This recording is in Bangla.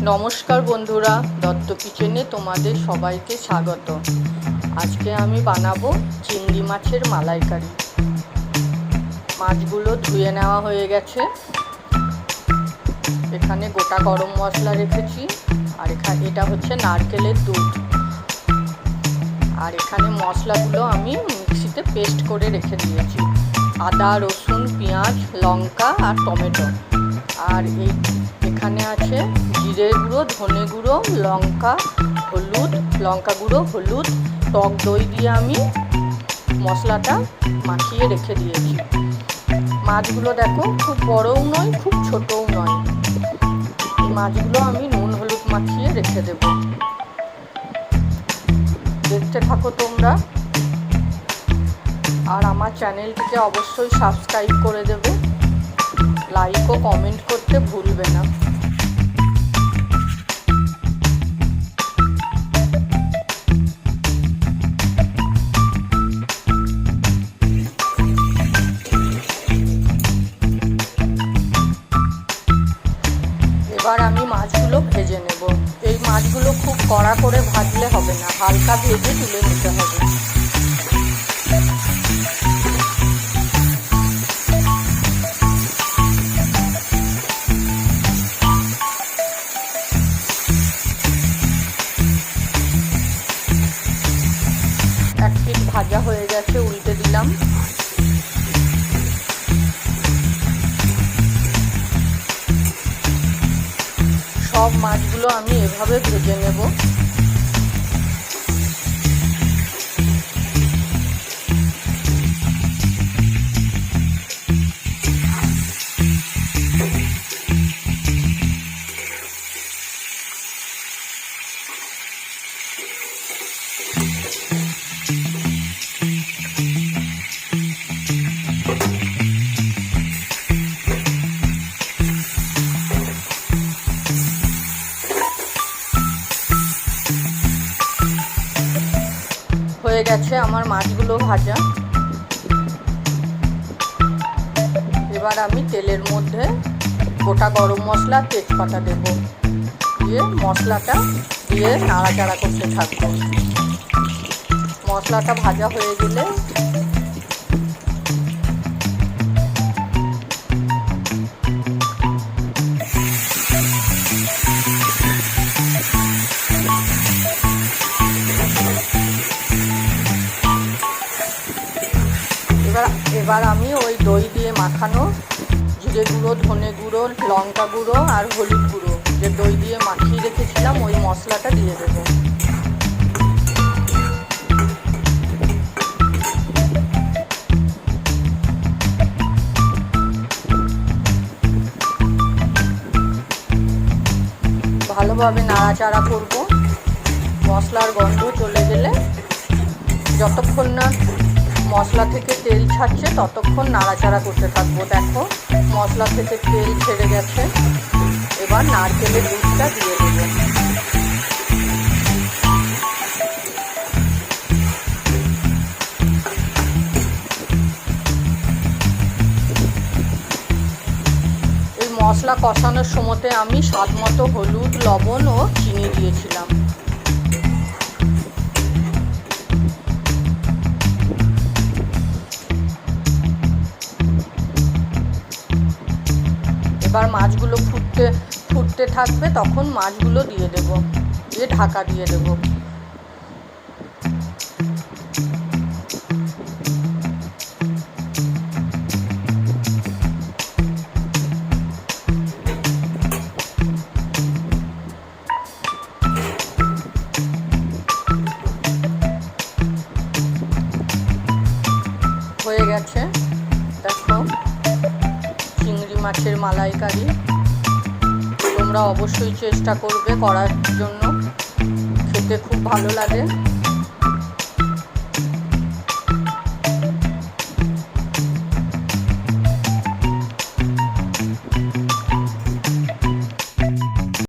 নমস্কার বন্ধুরা, দত্ত কিচেনে তোমাদের সবাইকে স্বাগত। আজকে আমি বানাবো চিংড়ি মাছের মালাইকারি। মাছগুলো ধুয়ে নেওয়া হয়ে গেছে। এখানে গোটা গরম মশলা রেখেছি, আর এখানে এটা হচ্ছে নারকেলের দুধ। আর এখানে মশলাগুলো আমি মিক্সিতে পেস্ট করে রেখে দিয়েছি। আদা, রসুন, পেঁয়াজ, লঙ্কা আর টমেটো। আর এই এখানে আছে জিরে গুঁড়ো, ধনে গুঁড়ো, লঙ্কা হলুদ, লঙ্কা গুঁড়ো, হলুদ, টক দই দিয়ে আমি মশলাটা মাখিয়ে রেখে দিয়েছি। মাছগুলো দেখো খুব বড়ও নয়, খুব ছোটও নয়। মাছগুলো আমি নুন, হলুদ মাখিয়ে রেখে দেব। দেখতে থাকো তোমরা। আর আমার চ্যানেলটিকে অবশ্যই সাবস্ক্রাইব করে দেবে। লাইক ও কমেন্ট করতে ভুলবে না। এবার আমি মাছগুলো ভেজে নেব। এই মাছগুলো খুব কড়া করে ভাজলে হবে না, হালকা ভেজে তুলে নিতে হবে। ভাজা হয়ে গেছে উল্টে দিলাম। সব মাছগুলো আমি এভাবে ভেজে নেব। গেছে আমার মাছগুলো ভাজা। এবার আমি তেলের মধ্যে গোটা গরম মশলা, তেজপাতা দেব। দিয়ে মশলাটা দিয়ে নাড়াচাড়া করতে থাকব। মশলাটা ভাজা হয়ে গেলে এবার আমি ওই দই দিয়ে মাখানো জিরে গুঁড়ো, ধনে গুঁড়ো, লঙ্কা গুঁড়ো আর হলুদ গুঁড়ো। যে দই দিয়ে মাখিয়ে রেখেছিলাম, ওই মশলাটা দিয়ে দেবো। ভালোভাবে নাড়াচাড়া করব। মশলার গন্ধ চলে গেলে যতক্ষণ না মশলা থেকে তেল ছাড়ছে, ততক্ষণ নাড়াচাড়া করতে থাকব। দেখো, মশলা থেকে তেল ছেড়ে গেছে। এবার নারকেলের দুধটা দিয়ে দেবো। মশলা কষানোর সময়তে আমি স্বাদ মতো হলুদ, লবণ ও চিনি দিয়েছিলাম। এবার মাছগুলো ফুটতে ফুটতে থাকবে, তখন মাছগুলো দিয়ে দেব। দিয়ে ঢাকা দিয়ে দেব। হয়ে গেছে। মাছের মালাইকারি। তোমরা অবশ্যই চেষ্টা করবে করার জন্য। খেতে খুব ভালো লাগে।